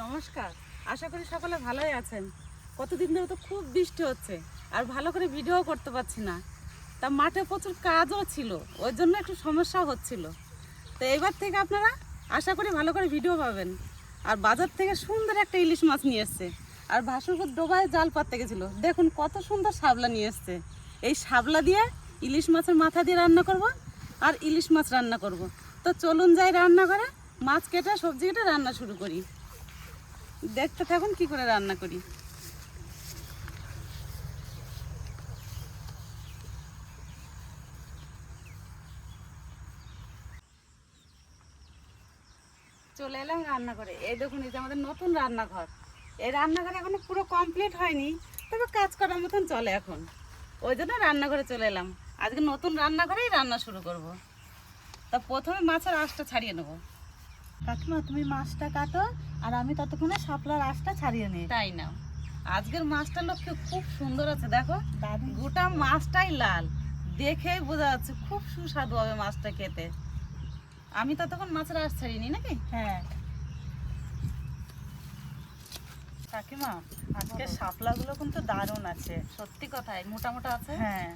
নমস্কার। আশা করি সকলে ভালোই আছেন। কতদিন ধরে তো খুব বৃষ্টি হচ্ছে, আর ভালো করে ভিডিও করতে পারছি না। তা মাঠে প্রচুর কাজও ছিল, ওই জন্য একটু সমস্যা হচ্ছিল। তো এবার থেকে আপনারা আশা করি ভালো করে ভিডিও পাবেন। আর বাজার থেকে সুন্দর একটা ইলিশ মাছ নিয়ে এসছে। আর ভাসুরপুর ডোবায় জাল পাততে গেছিল। দেখুন কত সুন্দর শাবলা নিয়ে এসছে। এই শাবলা দিয়ে ইলিশ মাছের মাথা দিয়ে রান্না করব আর ইলিশ মাছ রান্না করব। তো চলুন যাই রান্না করে মাছ কেটে সবজি কেটে রান্না শুরু করি। দেখতে থাকুন কি করে রান্না করি। চলে এলাম রান্না করে এই দেখুন যে আমাদের নতুন রান্নাঘর। এই রান্নাঘর এখনও পুরো কমপ্লিট হয়নি, তবে কাজ করার মতন চলে এখন। ওই জন্য রান্নাঘরে চলে এলাম। আজকে নতুন রান্নাঘরেই রান্না শুরু করব। তা প্রথমে মাছের আঁশটা ছাড়িয়ে নেব। কাকিমা, তুমি মাছটা কাটো আর আমি ততক্ষণে শাপলার আঁশটা ছাড়িয়ে নিই। তাই না? আজকের মাছটা লক্ষ্যে খুব সুন্দর আছে দেখো। গোটা মাছটাই লাল। দেখেই বোঝা যাচ্ছে খুব সুস্বাদু হবে মাছটা খেতে। আমি ততক্ষণ মাছের আঁশ ছাড়িনি নাকি? হ্যাঁ। কাকিমা আজকে শাপলাগুলো কিন্তু দারুণ আছে। সত্যি কথাই মোটা মোটা আছে? হ্যাঁ।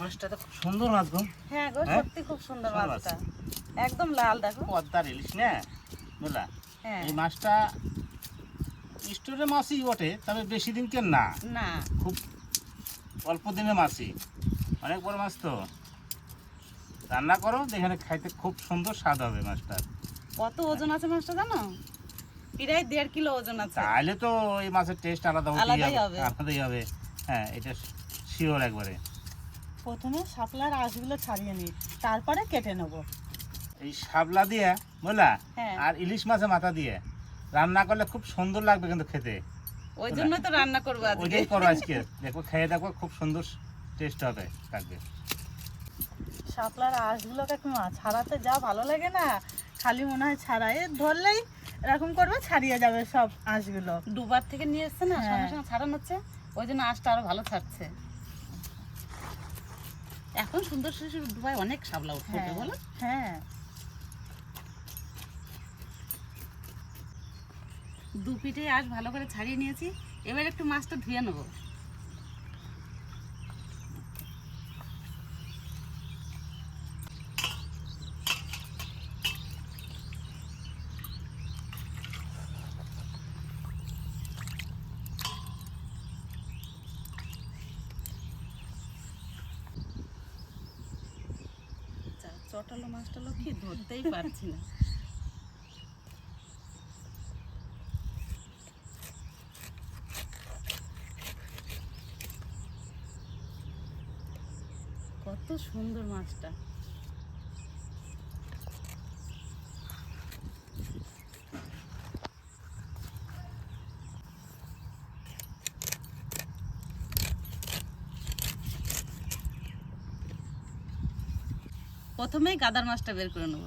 মাছটা তো খুব সুন্দর মাছ গো। হ্যাঁ গো হ্যাঁ? সত্যি খুব সুন্দর সুন্দর মাছটা। একদম লাল দেখো। পদ্মার ইলিশ না? বুঝলা হ্যাঁ। এই মাছটা স্টোরের মাছই বটে তবে বেশি দিনকে না। না। খুব অল্প দিনের মাছই। অনেক বড় মাছ তো। রান্না করো যেখানে খাইতে খুব সুন্দর স্বাদ হবে মাছটা। কত ওজন আছে মাছটা জানো? প্রায় দেড় কিলো ওজন আছে। তাহলে তো এই মাছের টেস্ট আলাদা আলাদাই হবে। আলাদাই হবে। হ্যাঁ এটা শিওর একবারে। প্রথমে শাপলার আঁশগুলো ছাড়িয়ে নিই। তারপরে কেটে নেব। এই শাবলা দিয়ে বুঝলা? হ্যাঁ। আর ইলিশ মাছের মাথা দিয়ে। রান্না করলে খুব সুন্দর লাগবে কিন্তু খেতে। ওই জন্য তো রান্না করব আজকে। ওইটাই করো আজকে। দেখো খেয়ে দেখো খুব সুন্দর টেস্ট হবে থাকবে। শাপলার আঁশগুলো কাকিমা ছাড়াতে যা ভালো লাগে না খালি মনে হয় ছাড়াই ধরলেই এরকম করবে ছাড়িয়ে যাবে সব আঁশগুলো। দুবার থেকে নিয়ে এসছে না হ্যাঁ। সঙ্গে সঙ্গে ছাড়ানো হচ্ছে। ওই জন্য আঁশটা আরও ভালো ছাড়ছে। এখন সুন্দর শিশুর দুবাই অনেক সাবলা উঠবে হ্যাঁ। বলো। হ্যাঁ। দু পিঠে আঁশ ভালো করে ছাড়িয়ে নিয়েছি। এবার একটু মাছটা ধুয়ে নেব। চটালো মাছটালো কি ধরতেই পারছি না। কত সুন্দর মাছটা। প্রথমেই গাদার মাছটা বের করে নেব।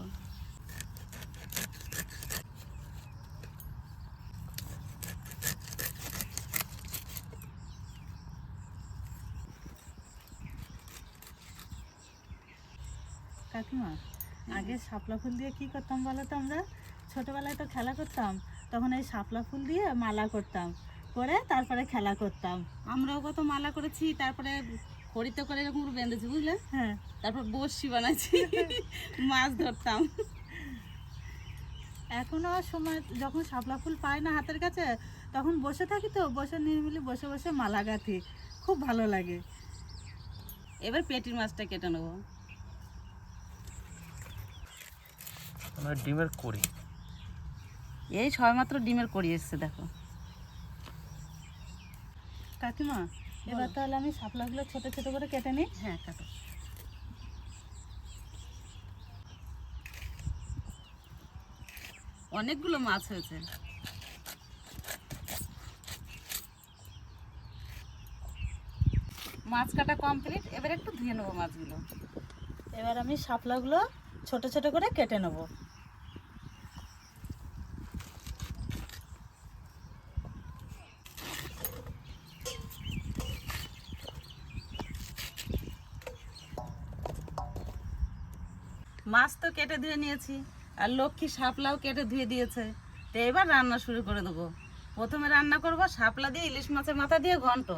কাকিমা আগে শাপলা ফুল দিয়ে কি করতাম বলো তো আমরা? ছোটবেলায় তো খেলা করতাম। তখন এই শাপলা ফুল দিয়ে মালা করতাম। করে তারপরে খেলা করতাম। আমরাও কত মালা করেছি তারপরে খড়িতে করে এরকম বেঁধেছি বুঝলে? হ্যাঁ। তারপর বসি বানাইছি মাছ ধরতাম। এখনও সময় যখন শাপলা ফুল পাই না হাতের কাছে তখন বসে থাকি তো বসে নিরিমিলি বসে বসে মালা গাঁথি। খুব ভালো লাগে। এবার পেটির মাছটা কেটে নেব। আমরা ডিমের করি এই ছয় মাত্র ডিমের করি এসছে দেখো। কাকিমা এবার তাহলে আমি শাপলাগুলো ছোট ছোট করে কেটে নিই? হ্যাঁ কাটো। অনেকগুলো মাছ হয়েছে। মাছ কাটা কমপ্লিট এবার একটু ধুয়ে নেব মাছগুলো। এবার আমি শাপলাগুলো ছোট ছোট করে কেটে নেব। মাছ তো কেটে ধুয়ে নিয়েছি, আর লক্ষ্মী শাপলাও কেটে ধুয়ে দিয়েছে। তো এবার রান্না শুরু করে দেবো। প্রথমে রান্না করব শাপলা দিয়ে ইলিশ মাছের মাথা দিয়ে ঘন্ট।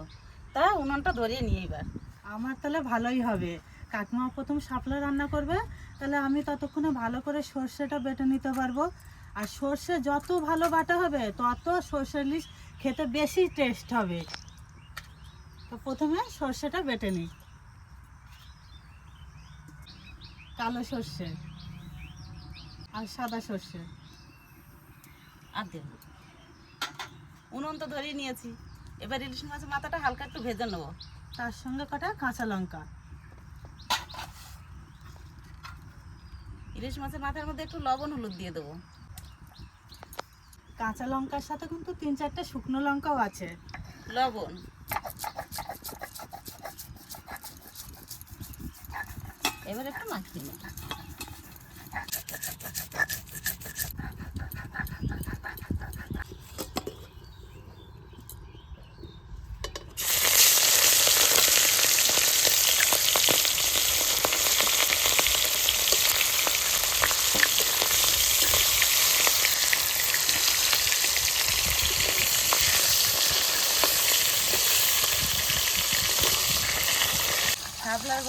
তা উনুনটা ধরিয়ে নিয়ে এবার। আমার তাহলে ভালোই হবে। কাকিমা প্রথম শাপলা রান্না করবে, তাহলে আমি ততক্ষণে ভালো করে সর্ষেটা বেটে নিতে পারব। আর সর্ষে যত ভালো বাটা হবে, তত সর্ষে ইলিশ খেতে বেশি টেস্ট হবে। তো প্রথমে সর্ষেটা বেটে নিই। কালো সর্ষে আর সাদা সর্ষে। আর দেব। উনুন তো ধরিয়ে নিয়েছি। এবার ইলিশ মাছের মাথাটা হালকা একটু ভেজে নেব। তার সঙ্গে কটা কাঁচা লঙ্কা। ইলিশ মাছের মাথার মধ্যে একটু লবণ হলুদ দিয়ে দেবো। কাঁচা লঙ্কার সাথে কিন্তু তিন চারটে শুকনো লঙ্কাও আছে। লবণ। এবার একটু মাখিয়ে নেব।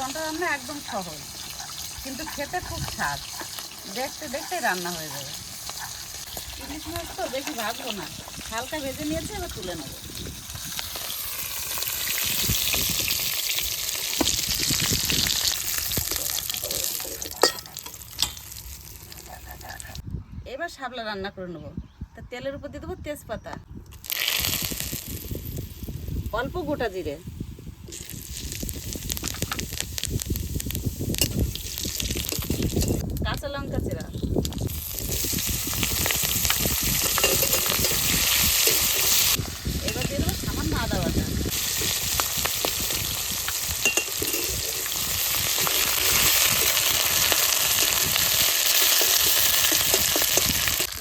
ঘণ্টা রান্না একদম সহজ। কিন্তু খেতে খুব স্বাদ। দেখতে দেখতে রান্না হয়ে যাবে। ইলিশ মাছ তো বেশি ভাজবো না। হালকা ভেজে নিয়েছি, এবার তুলে নেব। এবার শাপলা রান্না করে নেব। তা তেলের উপর দিয়ে দেবো তেজপাতা। অল্প গোটা জিরে কাঁচা লঙ্কা চেরা এবার দিয়ে দেবো সামান্য আদা বাটা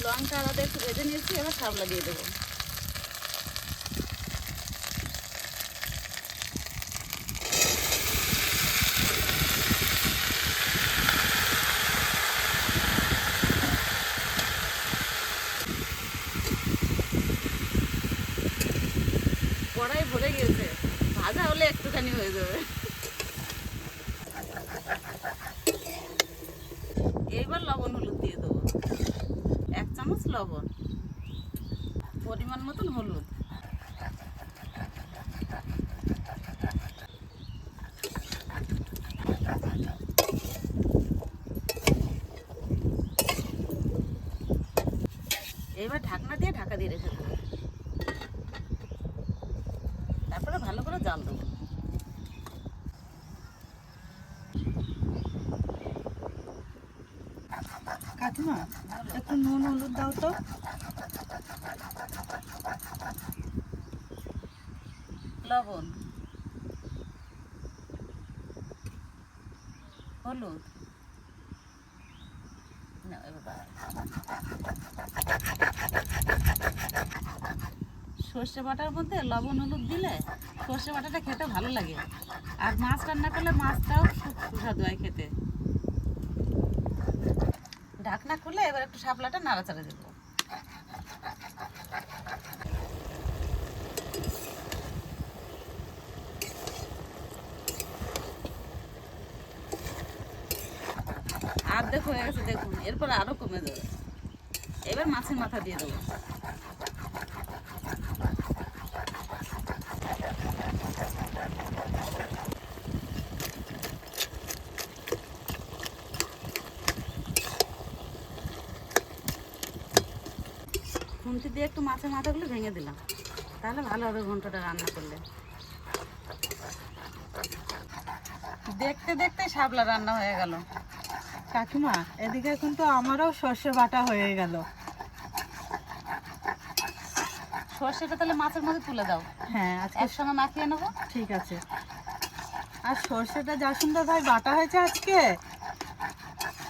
লঙ্কা আদা একটু ভেজে নিয়েছি সাবলা দিয়ে দেবো। কড়াই ভরে গেছে। ভাজা হলে একটুখানি হয়ে যাবে এইবার লবণ হলুদ দিয়ে দেবো এক চামচ লবণ পরিমাণ মতন হলুদ এবার ঢাকনা দিয়ে ঢাকা দিয়ে রেখে দেবো। তারপরে ভালো করে জাল দেবো। কাকিমা একটু নুন হলুদ দাও তো। লবণ হলুদ না, এবার বাড়াই। সর্ষে বাটার মধ্যে লবণ হলুদ দিলে সর্ষে বাটাটা খেতে ভালো লাগে। আর মাছ রান্না করলে মাছটাও খুব সুস্বাদু হয় খেতে। ঢাকনা খুলে এবার একটু শাপলাটা নাড়াচাড়া দেবো। অর্ধেক হয়ে গেছে দেখুন, এরপর আরও কমে যাবে। এবার মাছের মাথা দিয়ে দেবো। দিয়ে একটু মাছের মাথাগুলো ভেঙে দিলাম। তাহলে ভালো হবে ঘন্টাটা রান্না করলে। দেখতে দেখতে শাপলা রান্না হয়ে গেল। কাকিমা এদিকে কিন্তু আমারও সর্ষে বাটা হয়ে গেল। সর্ষেটা তাহলে মাছের মধ্যে তুলে দাও। হ্যাঁ আজকে একসঙ্গে মাখিয়ে নেব? ঠিক আছে। আর সর্ষেটা যা সুন্দর ভাই বাটা হয়েছে আজকে।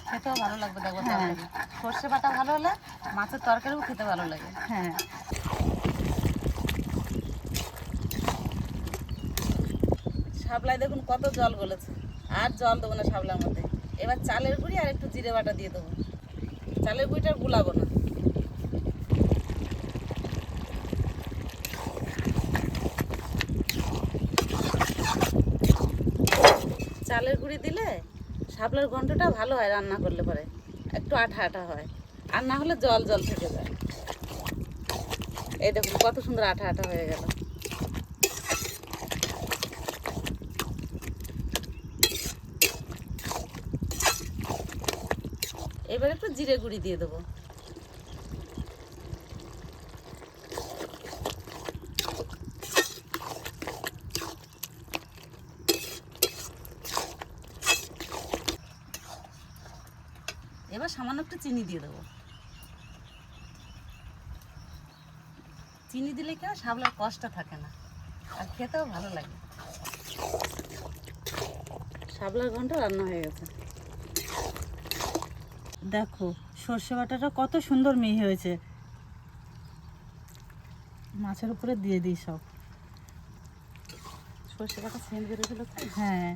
খেতেও ভালো লাগবে দেখো হ্যাঁ। সর্ষে বাটা ভালো হলে মাছের তরকারিও খেতে ভালো লাগে। হ্যাঁ। শাপলায় দেখুন কত জল গলেছে। আর জল দেবো না শাপলার মধ্যে। এবার চালের গুঁড়ি আর একটু জিরে বাটা দিয়ে দেবো। চালের গুঁড়িটা আর গুলাবো না। চালের গুঁড়ি দিলে শাপলার ঘন্টটা ভালো হয় রান্না করলে পরে। একটু আঠা আঠা হয়। আর না হলে জল জল থেকে যায়। এই দেখুন, কত সুন্দর আঠা আঠা হয়ে গেল। এবার একটু জিরে গুঁড়ি দিয়ে দেবো। এবার সামান্য একটু চিনি দিয়ে দেবো। চিনি দিলে কেন সাবলার কষ্ট থাকে না। আর খেতেও ভালো লাগে। সাবলার ঘন্ট রান্না হয়ে গেছে। দেখো সর্ষে বাটাটা কত সুন্দর মিহি হয়েছে। মাছের উপরে দিয়ে দিই সব। সর্ষে বাটা সেন্ট বেরোছিল তো। হ্যাঁ।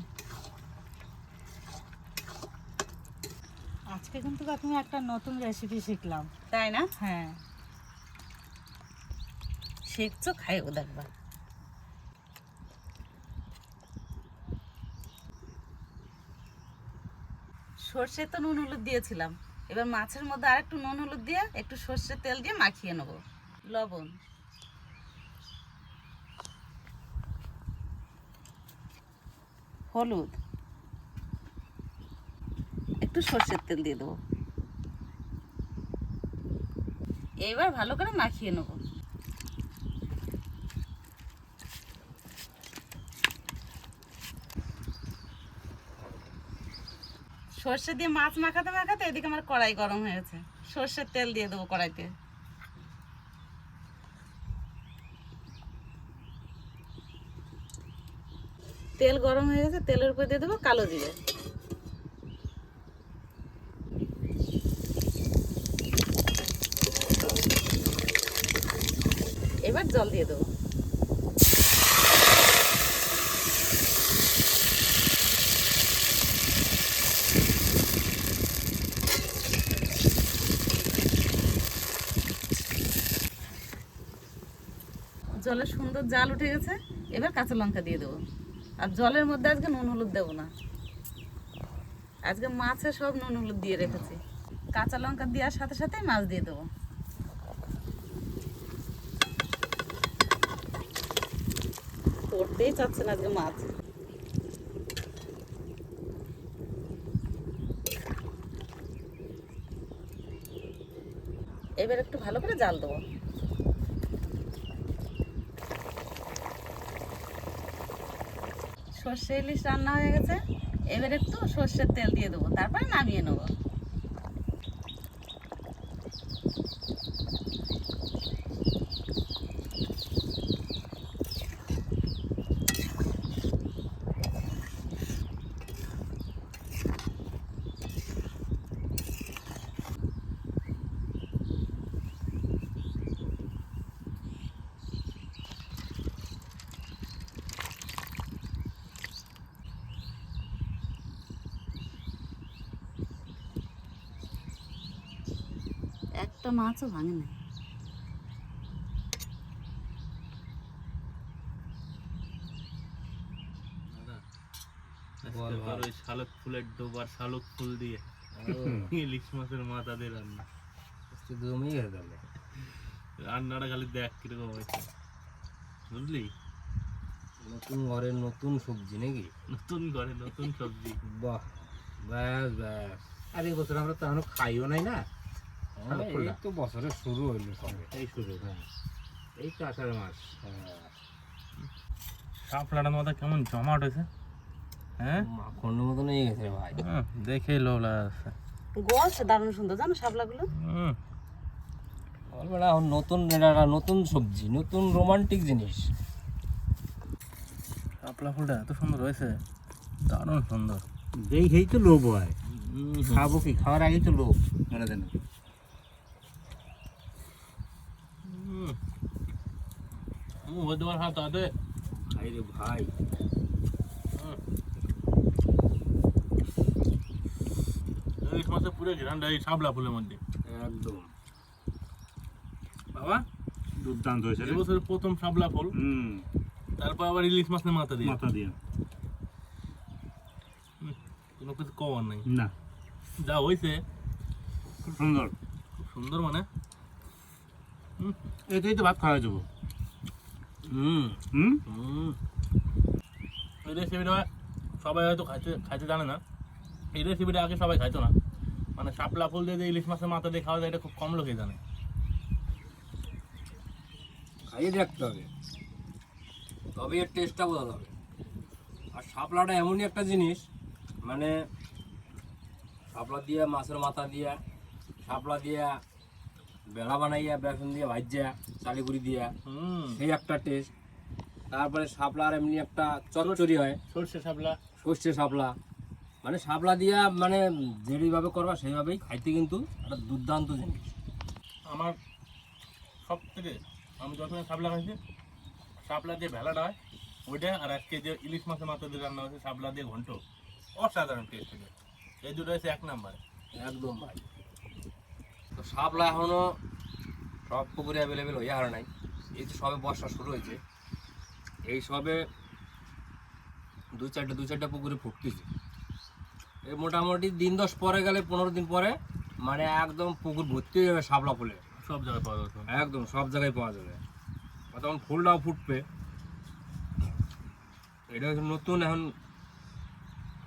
আজকে কিন্তু আমি একটা নতুন রেসিপি শিখলাম। তাই না? হ্যাঁ। শেখছো খাইও দেখবা। সর্ষে তো নুন হলুদ দিয়েছিলাম। এবার মাছের মধ্যে আর একটু নুন হলুদ দিয়ে একটু সর্ষের তেল দিয়ে মাখিয়ে নেব। লবণ। হলুদ। একটু সর্ষের তেল দিয়ে দেবো। এবার ভালো করে মাখিয়ে নেব। সর্ষে দিয়ে মাছ মাখাতে মাখাতে এদিকে আমার কড়াই গরম হয়েছে। সর্ষের তেল দিয়ে দেবো কড়াইতে। তেল গরম হয়ে গেছে, তেলের উপর দিয়ে দেবো কালো জিরে। এবার জল দিয়ে দেবো। জলের সুন্দর জাল উঠে গেছে, এবার কাঁচা লঙ্কা দিয়ে দেবো। আর জলের মধ্যে আজকে নুন হলুদ দেবো না। আজকে মাছে সব নুন হলুদ দিয়ে রেখেছি। কাঁচা লঙ্কা দেওয়ার সাথে সাথে মাছ দিয়ে দেবো। করতেই চাচ্ছে না আজকে মাছ। এবার একটু ভালো করে জাল দেবো। সর্ষে ইলিশ রান্না হয়ে গেছে। এবার একটু সর্ষের তেল দিয়ে দেবো তারপরে নামিয়ে নেব। একটা মাছও ভাঙে না আর ওই শালক ফুলের ডোবার শালক ফুল দিয়ে ইলিশ মাছের মাথা দিয়ে রান্না। জমি তাহলে রান্নাটা খালি দেখ কীরকম হয়েছে। বুঝলি? নতুন ঘরের নতুন সবজি নাকি? নতুন ঘরে নতুন সবজি। বাহ ব্যাস ব্যাস। আর এই বছর আমরা তো এখনও খাইও নাই না। এই তো বছরের শুরু হইল সবে। এই শুরু হ্যাঁ। এই তো আষাঢ় মাস। শাপলাটার মধ্যে কেমন জমাট হয়েছে হ্যাঁ? মাখনের হয়ে গেছে ভাই। দেখে গোছ দারুণ সুন্দর জানো শাপলাগুলো? না নতুন নতুন সবজি নতুন রোমান্টিক জিনিস। শাপলা ফুলটা এত সুন্দর হয়েছে। দারুণ সুন্দর। দেখেই তো লোভ হয়। খাব কি? খাওয়ার আগেই তো লোভ। মনে দেন হতে পার হাত হাতে রে ভাই ইলিশ মাছের পুরো ঘেরানটা এই শাপলা ফুলের মধ্যে একদম বাবা দুর্দান্ত হয়েছে। এবছর প্রথম শাপলা ফল হুম তারপর আবার ইলিশ মাছের মাথা দিয়ে মাথা দিয়ে কোনো কিছু কমার নাই না যা হয়েছে খুব সুন্দর খুব সুন্দর মানে এটাই তো ভাত খাওয়া যাব হুম। হুম? এই রেসিপিটা সবাই হয়তো খাইতে খাইতে জানে না। এই রেসিপিটা আগে সবাই খাইতো না। মানে শাপলা ফুল দিয়ে যে ইলিশ মাছের মাথা দিয়ে খাওয়া যায় এটা খুব কম লোকই জানে। খাইয়ে দেখতে হবে। তবে এর টেস্টটা বোঝা যাবে আর শাপলাটা এমনই একটা জিনিস মানে শাপলা দিয়ে মাছের মাথা দিয়া শাপলা দিয়া বেলা বানাইয়া বেসন দিয়ে ভাজ্যা চালিগুড়ি দিয়া। হুম। সেই একটা টেস্ট তারপরে শাপলার এমনি একটা চচ্চড়ি হয়। সর্ষে শাপলা। সর্ষে শাপলা। মানে শাপলা দিয়া মানে যেভাবে করবা সেইভাবেই খাইতে কিন্তু একটা দুর্দান্ত জিনিস। আমার সব থেকে আমি যখন শাপলা খাইছি শাপলা দিয়ে ভেলাটা হয় ওইটা আর আজকে যে ইলিশ মাছের মাথা দিয়ে রান্না হয়েছে শাপলা দিয়ে ঘন্ট। অসাধারণ টেস্ট এই দুটো হচ্ছে এক নাম্বারে। একদম ভাই। তো শাপলা এখনও সব পুকুরে অ্যাভেলেবেল হয়ে আর নাই। এই তো সবে বর্ষা শুরু হয়েছে এই সবে দু চারটে দু চারটা পুকুরে ফুটতেছে। এই মোটামুটি দিন দশ পরে গেলে পনেরো দিন পরে মানে একদম পুকুর ভর্তি হয়ে যাবে শাপলা ফুলে। সব জায়গায় পাওয়া যাবে। একদম সব জায়গায় পাওয়া যাবে। তখন ফুলটাও ফুটবে। এটা নতুন এখন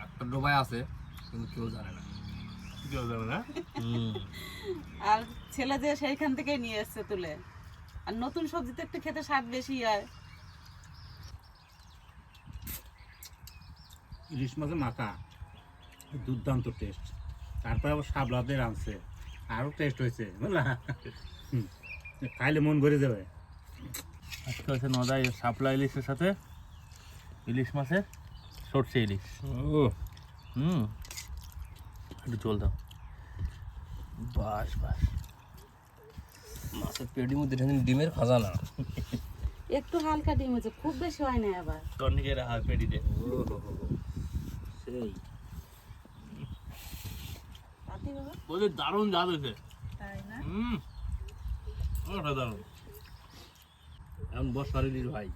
একটা ডোবায় আছে কিন্তু কেউ জানে না। কেউ যাবে না? আর ছেলে যে সেইখান থেকেই নিয়ে এসছে তুলে। আর নতুন সবজিতে একটু খেতে স্বাদ বেশি হয়। ইলিশ মাছের মাথা দুর্দান্ত টেস্ট তারপরে আবার সাবলাদের আনছে আরও টেস্ট হয়েছে বুঝলা? খাইলে মন ভরে যাবে। আজকে হচ্ছে নদাই শাপলা ইলিশের সাথে ইলিশ মাছের সর্ষে ইলিশ। ও। হুম। একটু জল দাও। বাস বাস। মাছের পেটির মধ্যে ডিমের খাজানা একটু হালকা ডিম হয়েছে খুব বেশি হয় না আবার। টর্নিকের হাত পেটিতে সেই। ওদের দারুণ জাত হয়েছে। তাই না? হুম। অসাধারণ এখন বর্ষার ইলিশ ভাই।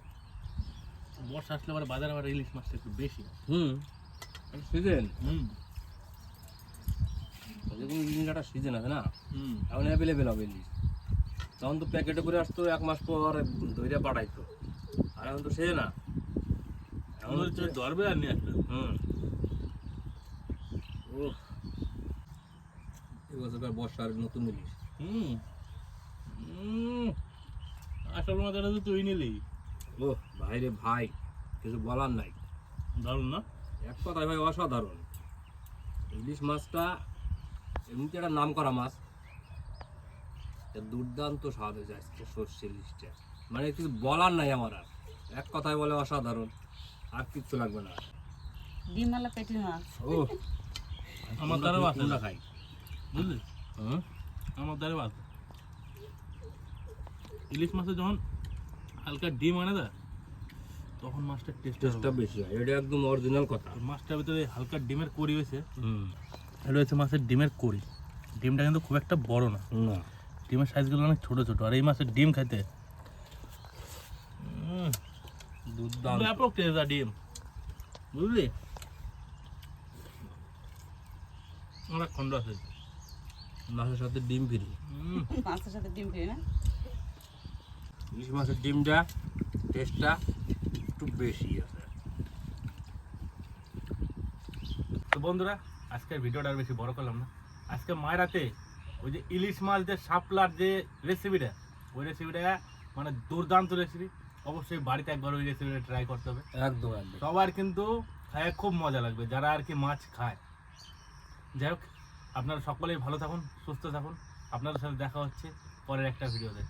বর্ষা আসলে আবার বাজারে আবার ইলিশ মাছটা একটু বেশি। হুম। সিজন হুম। যেরকম ইলিশ একটা সিজন আছে না হুম। এখন অ্যাভেলেবেল হবে ইলিশ তখন তো প্যাকেটে করে আসতো এক মাস পর ধরে পাঠাইতো আর এখন তো সে না। এখন ধরবে আর নিয়ে আসবে। হুম। ও এবছরকার বর্ষার নতুন ইলিশ হুম। হুম। আসল মাথাটা তো তুই নিলি। ও ভাই রে ভাই কিছু বলার নাই। দারুণ না? এক কথায় ভাই অসাধারণ। ইলিশ মাছটা এমনিতে একটা নাম করা মাছ দুর্দান্ত স্বাদ হয়েছে আজকে সর্ষে ইলিশটা। মানে কিছু বলার নাই আমার আর। এক কথায় বলে অসাধারণ। আর কিচ্ছু লাগবে না। ডিমালা পেটি মাছ। ও আমার দ্বারাও আছে কোনটা খাই। বুঝলি? হুম? আমার দ্বারাও আছে ইলিশ মাছে যখন হালকা ডিম আনে দেয় তখন মাছটার টেস্ট টেস্টটা বেশি হয়। এটা একদম অরিজিনাল কথা। মাছটার ভিতরে হালকা ডিমের কড়ি হয়েছে। হুম। এটা হচ্ছে মাছের ডিমের কড়ি। ডিমটা কিন্তু খুব একটা বড় না। না। ডিমের সাইজগুলো অনেক ছোট ছোট। আর এই মাছের ডিম ব্যাপক টেস্ট ডিম। বুঝলি? অনেক খন্ড আছে। মাছের সাথে ডিম ফ্রি। উম, মাছের সাথে ডিম ফিরে না? ইলিশ মাছের ডিমটা টেস্টটা একটু বেশি আছে। তো বন্ধুরা আজকের ভিডিওটা আর বেশি বড় করলাম না। আজকে মায়েরাতে ওই যে ইলিশ মাছ যে শাপলার যে রেসিপিটা ওই রেসিপিটা মানে দুর্দান্ত রেসিপি অবশ্যই বাড়িতে একবার ওই রেসিপিটা ট্রাই করতে হবে। একদম একদম। সবার কিন্তু খায় খুব মজা লাগবে যারা আর কি মাছ খায়। যাই হোক আপনারা সকলেই ভালো থাকুন সুস্থ থাকুন। আপনাদের সাথে দেখা হচ্ছে পরের একটা ভিডিওতে।